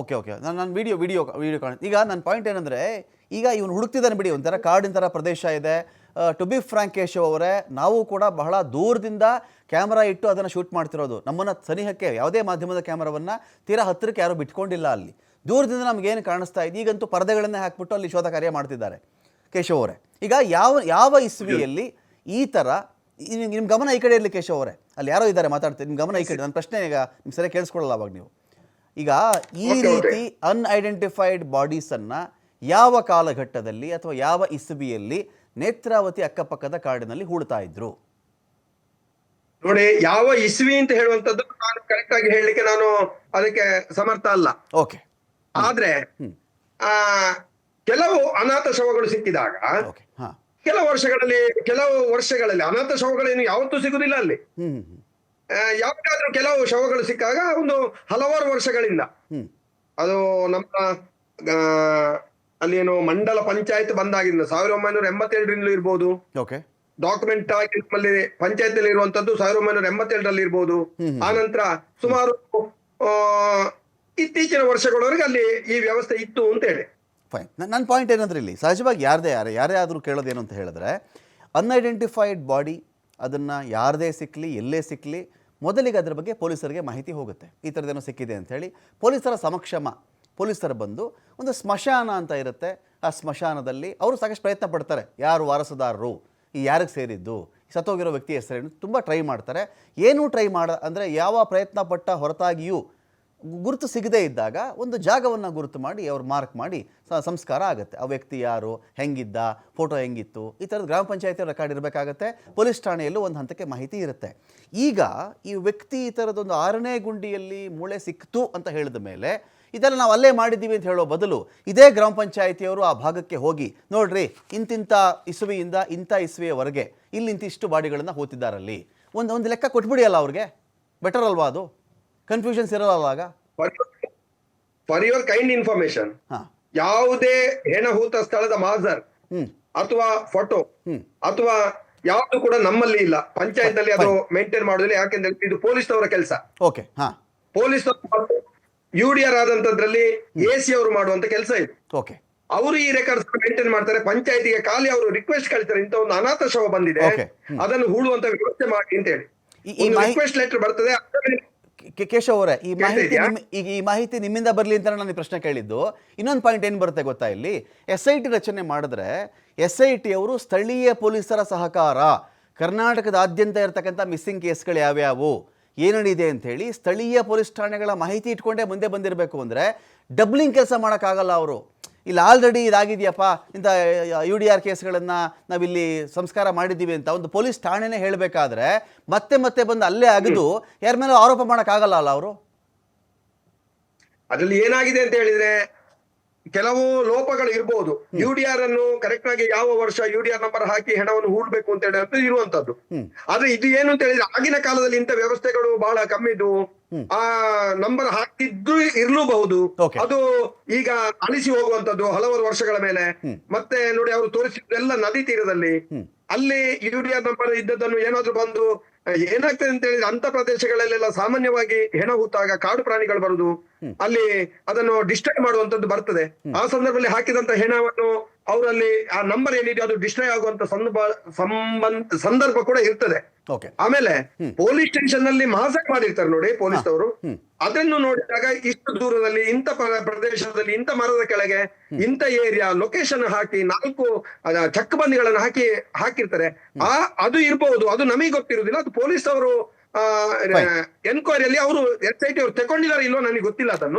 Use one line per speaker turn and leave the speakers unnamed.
Okay okay ನಾನು ನಾನು video video video ಕಾಣ, ಈಗ ನನ್ನ ಪಾಯಿಂಟ್ ಏನಂದರೆ, ಈಗ ಇವನು ಹುಡುಕ್ತಿದ್ದಾನೆ ಬಿಡಿ, ಒಂಥರ ಕಾಡಿನ ಥರ ಪ್ರದೇಶ ಇದೆ. ಟು ಬಿ ಫ್ರಾಂಕ್ ಕೇಶವ್ ಅವರೇ, ನಾವು ಕೂಡ ಬಹಳ ದೂರದಿಂದ ಕ್ಯಾಮ್ರಾ ಇಟ್ಟು ಅದನ್ನು ಶೂಟ್ ಮಾಡ್ತಿರೋದು. ನಮ್ಮನ್ನು ಸನಿಹಕ್ಕೆ ಯಾವುದೇ ಮಾಧ್ಯಮದ ಕ್ಯಾಮ್ರಾವನ್ನು ತೀರಾ ಹತ್ತಿರಕ್ಕೆ ಯಾರೂ ಬಿಟ್ಕೊಂಡಿಲ್ಲ ಅಲ್ಲಿ. ದೂರದಿಂದ ನಮಗೇನು ಕಾಣಿಸ್ತಾ ಇದೆ? ಈಗಂತೂ ಪರದೆಗಳನ್ನೇ ಹಾಕ್ಬಿಟ್ಟು ಅಲ್ಲಿ ಶೋಧ ಕಾರ್ಯ ಮಾಡ್ತಿದ್ದಾರೆ ಕೇಶವ್ ಅವರೇ. ಈಗ ಯಾವ ಯಾವ ಇಸ್ವಿಯಲ್ಲಿ ಈ ಥರ ನಿಮ್ಮ ಗಮನ ಈ ಕಡೆ ಇರಲಿ ಕೇಶವ್ ಅವರೇ. ಅಲ್ಲಿ ಯಾರೋ ಇದ್ದಾರೆ ಮಾತಾಡ್ತೀನಿ ನಿಮ್ಮ ಗಮನ ಈ ಕಡೆ ನನ್ನ ಪ್ರಶ್ನೆ ಈಗ ನಿಮ್ಮ ಸರಿಯಾಗಿ ಕೇಳಿಸ್ಕೊಳ್ಳಲ್ಲ ಅವಾಗ ನೀವು. ಈಗ ಈ. ರೀತಿ ಅನ್ಐಡೆಂಟಿಫೈಡ್ ಬಾಡೀಸನ್ನು ಯಾವ ಕಾಲಘಟ್ಟದಲ್ಲಿ ಅಥವಾ ಯಾವ ಇಸಬಿಯಲ್ಲಿ ನೇತ್ರಾವತಿ ಅಕ್ಕಪಕ್ಕದ ಕಾಡಿನಲ್ಲಿ ಹೂಳ್ತಾ ಇದ್ರು?
ನೋಡಿ ಯಾವ ಇಸ್ವಿ ಅಂತ ಹೇಳುವಂತದ್ದು ನಾನು ಕರೆಕ್ಟ್ ಆಗಿ ಹೇಳಲಿಕ್ಕೆ ನಾನು ಅದಕ್ಕೆ ಸಮರ್ಥ ಅಲ್ಲ.
ಓಕೆ
ಆದ್ರೆ ಆ ಕೆಲವು ಅನಾಥ ಶವಗಳು ಸಿಕ್ಕಿದಾಗ ಕೆಲವು ವರ್ಷಗಳಲ್ಲಿ ಕೆಲವು ವರ್ಷಗಳಲ್ಲಿ ಅನಾಥ ಶವಗಳೇನು ಯಾವತ್ತೂ ಸಿಗುದಿಲ್ಲ ಅಲ್ಲಿ. ಯಾವಾಗಾದ್ರೂ ಕೆಲವು ಶವಗಳು ಸಿಕ್ಕಾಗ ಒಂದು ಹಲವಾರು ವರ್ಷಗಳಿಂದ. ಅದು ನಮ್ಮ ಅಲ್ಲೇನು ಅಲ್ಲಿ ಏನು ಮಂಡಲ ಪಂಚಾಯತ್ ಬಂದಾಗಿಂದ ಸಾವಿರದ ಒಂಬೈನೂರ ಎಂಬತ್ತೆರಡರಿಂದಲೂ ಇರ್ಬೋದು.
ಓಕೆ.
ಡಾಕ್ಯುಮೆಂಟ್ ಆಗಿ ನಮ್ಮಲ್ಲಿ ಪಂಚಾಯತ್ ಅಲ್ಲಿ ಇರುವಂತದ್ದು ಸಾವಿರದ ಒಂಬೈನೂರ ಎಂಬತ್ತೆರಡರಲ್ಲಿ ಇರ್ಬೋದು. ಆ ನಂತರ ಸುಮಾರು ಇತ್ತೀಚಿನ ವರ್ಷಗಳವರೆಗೆ ಅಲ್ಲಿ ಈ ವ್ಯವಸ್ಥೆ ಇತ್ತು ಅಂತ ಹೇಳಿ.
ಫೈನ್ ನನ್ನ ಪಾಯಿಂಟ್ ಏನಂದ್ರೆ ಇಲ್ಲಿ ಸಹಜವಾಗಿ ಯಾರದೇ ಯಾರು ಯಾರೇ ಆದರೂ ಕೇಳೋದೇನು ಅಂತ ಹೇಳಿದ್ರೆ ಅನ್ಐಡೆಂಟಿಫೈಡ್ ಬಾಡಿ ಅದನ್ನು ಯಾರದೇ ಸಿಕ್ಕಲಿ ಎಲ್ಲೇ ಸಿಕ್ಕಲಿ ಮೊದಲಿಗೆ ಅದರ ಬಗ್ಗೆ ಪೊಲೀಸರಿಗೆ ಮಾಹಿತಿ ಹೋಗುತ್ತೆ. ಈ ಥರದ್ದೇನೋ ಸಿಕ್ಕಿದೆ ಅಂಥೇಳಿ ಪೊಲೀಸರ ಸಮಕ್ಷಮ ಪೊಲೀಸರು ಬಂದು ಒಂದು ಸ್ಮಶಾನ ಅಂತ ಇರುತ್ತೆ. ಆ ಸ್ಮಶಾನದಲ್ಲಿ ಅವರು ಸಾಕಷ್ಟು ಪ್ರಯತ್ನ ಪಡ್ತಾರೆ. ಯಾರು ವಾರಸುದಾರರು? ಈ ಯಾರಿಗೆ ಸೇರಿದ್ದು? ಸತ್ತೋಗಿರೋ ವ್ಯಕ್ತಿ ಹೆಸರೇನು? ತುಂಬ ಟ್ರೈ ಮಾಡ್ತಾರೆ. ಏನೂ ಟ್ರೈ ಮಾಡ ಅಂದರೆ ಯಾವ ಪ್ರಯತ್ನ ಪಟ್ಟ ಹೊರತಾಗಿಯೂ ಗುರುತು ಸಿಗದೇ ಇದ್ದಾಗ ಒಂದು ಜಾಗವನ್ನು ಗುರುತು ಮಾಡಿ ಅವ್ರು ಮಾರ್ಕ್ ಮಾಡಿ ಸಂಸ್ಕಾರ ಆಗುತ್ತೆ. ಆ ವ್ಯಕ್ತಿ ಯಾರು? ಹೆಂಗಿದ್ದ? ಫೋಟೋ ಹೆಂಗಿತ್ತು? ಈ ಥರದ ಗ್ರಾಮ ಪಂಚಾಯತಿ ರೆಕಾರ್ಡ್ ಇರಬೇಕಾಗತ್ತೆ. ಪೊಲೀಸ್ ಠಾಣೆಯಲ್ಲೂ ಒಂದು ಹಂತಕ್ಕೆ ಮಾಹಿತಿ ಇರುತ್ತೆ. ಈಗ ಈ ವ್ಯಕ್ತಿ ಈ ಥರದೊಂದು ಆರನೇ ಗುಂಡಿಯಲ್ಲಿ ಮೂಳೆ ಸಿಕ್ತು ಅಂತ ಹೇಳಿದ ಮೇಲೆ ಇದೆಲ್ಲ ನಾವು ಅಲ್ಲೇ ಮಾಡಿದ್ದೀವಿ ಅಂತ ಹೇಳೋ ಬದಲು ಇದೇ ಗ್ರಾಮ ಪಂಚಾಯಿತಿಯವರು ಆ ಭಾಗಕ್ಕೆ ಹೋಗಿ, ನೋಡ್ರಿ ಇಂತಿಂಥ ಇಸುವಿಯಿಂದ ಇಂಥ ಇಸುವೆಯವರೆಗೆ ಇಲ್ಲಿ ಇಂತಿಷ್ಟು ಬಾಡಿಗಳನ್ನು ಹೋತಿದ್ದಾರಲ್ಲಿ. ಒಂದು ಒಂದು ಲೆಕ್ಕ ಕೊಟ್ಬಿಡಿಯಲ್ಲ ಅವ್ರಿಗೆ. ಬೆಟರ್ ಅಲ್ವಾ ಅದು? ಕನ್ಫ್ಯೂಷನ್ಸ್ ಇರಲ್ಲ ಆಗ
ಫಾರ್ ಯುವರ್ ಕೈಂಡ್ ಇನ್ಫಾರ್ಮೇಶನ್ ಯಾವುದೇ ಹೆಣಹೂತ ಸ್ಥಳದ ಮಾಜರ್ ಅಥವಾ ಫೋಟೋ ಅಥವಾ ಯಾವುದು ಕೂಡ ನಮ್ಮಲ್ಲಿ ಇಲ್ಲ. ಪಂಚಾಯತ್ ಅಲ್ಲಿ ಅದು ಮೇಂಟೈನ್ ಮಾಡೋದಿಲ್ಲ ಯಾಕೆಂದ್ರೆ ಇದು ಪೊಲೀಸ್ ಅವರ ಕೆಲಸ.
Okay
police U D R ಆದಂತದ್ರಲ್ಲಿ A C ಅವರು ಮಾಡುವಂತ ಕೆಲಸ ಇದು.
ಓಕೆ
ಅವರು ಈ ರೆಕಾರ್ಡ್ಸ್ ಮೇಂಟೈನ್ ಮಾಡ್ತಾರೆ. ಪಂಚಾಯತಿಗೆ ಖಾಲಿ ಅವರು ರಿಕ್ವೆಸ್ಟ್ ಕಳಿತಾರೆ ಇಂತ ಒಂದು ಅನಾಥ ಶವ ಬಂದಿದೆ. ಅದನ್ನು ಹೂಳುವಂತ ವ್ಯವಸ್ಥೆ ಮಾಡಿ ಅಂತ ಹೇಳಿ. ರಿಕ್ವೆಸ್ಟ್ ಲೆಟರ್ ಬರ್ತದೆ.
ಕೇಶವ್ ಅವರೇ ಈ ಮಾಹಿತಿ? ನಿಮ್ಮ ಈಗ ಈ ಮಾಹಿತಿ ನಿಮ್ಮಿಂದ ಬರಲಿ ಅಂತ ನಾನು ಪ್ರಶ್ನೆ ಕೇಳಿದ್ದು. ಇನ್ನೊಂದು ಪಾಯಿಂಟ್ ಏನು ಬರುತ್ತೆ ಗೊತ್ತಾ ಇಲ್ಲಿ? ಎಸ್ ಐ ಟಿ ರಚನೆ ಮಾಡಿದ್ರೆ ಎಸ್ ಐ ಟಿ ಅವರು ಸ್ಥಳೀಯ ಪೊಲೀಸರ ಸಹಕಾರ. ಕರ್ನಾಟಕದಾದ್ಯಂತ ಇರತಕ್ಕಂಥ ಮಿಸ್ಸಿಂಗ್ ಕೇಸ್ಗಳು ಯಾವ್ಯಾವು? ಏನೇನಿದೆ ಅಂಥೇಳಿ ಸ್ಥಳೀಯ ಪೊಲೀಸ್ ಠಾಣೆಗಳ ಮಾಹಿತಿ ಇಟ್ಕೊಂಡೇ ಮುಂದೆ ಬಂದಿರಬೇಕು ಅಂದರೆ ಡಬ್ಲಿಂಗ್ ಕೆಲಸ ಮಾಡೋಕ್ಕಾಗಲ್ಲ ಅವರು. ಇಲ್ಲಿ ಆಲ್ರೆಡಿ ಇದಾಗಿದೆಯಪ್ಪ ಇಂಥ ಯು ಡಿ ಆರ್ ಕೇಸ್ಗಳನ್ನು ನಾವಿಲ್ಲಿ ಸಂಸ್ಕಾರ ಮಾಡಿದ್ದೀವಿ ಅಂತ ಒಂದು ಪೊಲೀಸ್ ಠಾಣೆನೇ ಹೇಳಬೇಕಾದ್ರೆ ಮತ್ತೆ ಮತ್ತೆ ಬಂದು ಅಲ್ಲೇ ಅಗದು ಯಾರ ಮೇಲೆ ಆರೋಪ ಮಾಡೋಕ್ಕಾಗಲ್ಲ ಅಲ್ಲ ಅವರು?
ಅದರಲ್ಲಿ ಏನಾಗಿದೆ ಅಂತ ಹೇಳಿದ್ರೆ ಕೆಲವು ಲೋಪಗಳು ಇರಬಹುದು ಯು ಡಿ ಆರ್ ಅನ್ನು ಕರೆಕ್ಟ್ ಆಗಿ ಯಾವ ವರ್ಷ ಯು ಡಿ ಆರ್ ನಂಬರ್ ಹಾಕಿ ಹಣವನ್ನು ಹೂಡ್ಬೇಕು ಅಂತ ಹೇಳಿ ಇರುವಂತದ್ದು. ಆದ್ರೆ ಇದು ಏನು ಅಂತ ಹೇಳಿದ್ರೆ ಆಗಿನ ಕಾಲದಲ್ಲಿ ಇಂಥ ವ್ಯವಸ್ಥೆಗಳು ಬಹಳ ಕಮ್ಮಿ ಇದ್ವು. ಆ ನಂಬರ್ ಹಾಕಿದ್ದು ಇರ್ಲೂಬಹುದು. ಅದು ಈಗ ಅಳಿಸಿ ಹೋಗುವಂತದ್ದು ಹಲವಾರು ವರ್ಷಗಳ ಮೇಲೆ. ಮತ್ತೆ ನೋಡಿ ಅವರು ತೋರಿಸಿದ್ದೆಲ್ಲ ನದಿ ತೀರದಲ್ಲಿ. ಅಲ್ಲಿ ಯು ಡಿ ಆರ್ ನಂಬರ್ ಇದ್ದದನ್ನು ಏನಾದ್ರು ಬಂದು ಏನಾಗ್ತದೆ ಅಂತ ಹೇಳಿದ್ರೆ ಅಂತ ಪ್ರದೇಶಗಳಲ್ಲೆಲ್ಲ ಸಾಮಾನ್ಯವಾಗಿ ಹೆಣ ಹೂತಾಗ ಕಾಡು ಪ್ರಾಣಿಗಳು ಬರುದು. ಅಲ್ಲಿ ಅದನ್ನು ಡಿಸ್ಟರ್ಬ್ ಮಾಡುವಂತದ್ದು ಬರ್ತದೆ. ಆ ಸಂದರ್ಭದಲ್ಲಿ ಹಾಕಿದಂತ ಹೆಣವನ್ನು ಅವರಲ್ಲಿ ಆ ನಂಬರ್ ಏನಿದೆ ಅದು ಡಿಸ್ಟ್ರಾಯ್ ಆಗುವಂತ ಸಂದರ್ಭ ಸಂಬಂಧ ಸಂದರ್ಭ ಕೂಡ ಇರ್ತದೆ. ಆಮೇಲೆ ಪೊಲೀಸ್ ಸ್ಟೇಷನ್ನಲ್ಲಿ ಮಾಸಕ್ ಮಾಡಿರ್ತಾರೆ ನೋಡಿ ಪೊಲೀಸ್ ಅವರು ಅದನ್ನು ನೋಡಿದಾಗ ಇಷ್ಟು ದೂರದಲ್ಲಿ ಇಂಥ ಪ್ರದೇಶದಲ್ಲಿ ಇಂಥ ಮರದ ಕೆಳಗೆ ಇಂಥ ಏರಿಯಾ ಲೊಕೇಶನ್ ಹಾಕಿ ನಾಲ್ಕು ಚಕ್ ಬಂದಿಗಳನ್ನು ಹಾಕಿ ಹಾಕಿರ್ತಾರೆ. ಆ ಅದು ಇರಬಹುದು ಅದು ನಮಗೆ ಗೊತ್ತಿರುವುದಿಲ್ಲ ಅದು ಪೊಲೀಸ್ ಅವರು ಎನ್ಕ್ವೈರಿಯಲ್ಲಿ ಅವರು ಎಸ್ ಐ ಟಿ ಅವರು ತಗೊಂಡಿದ್ದಾರೆ ಇಲ್ವೋ ನನಗೆ ಗೊತ್ತಿಲ್ಲ ಅದನ್ನು.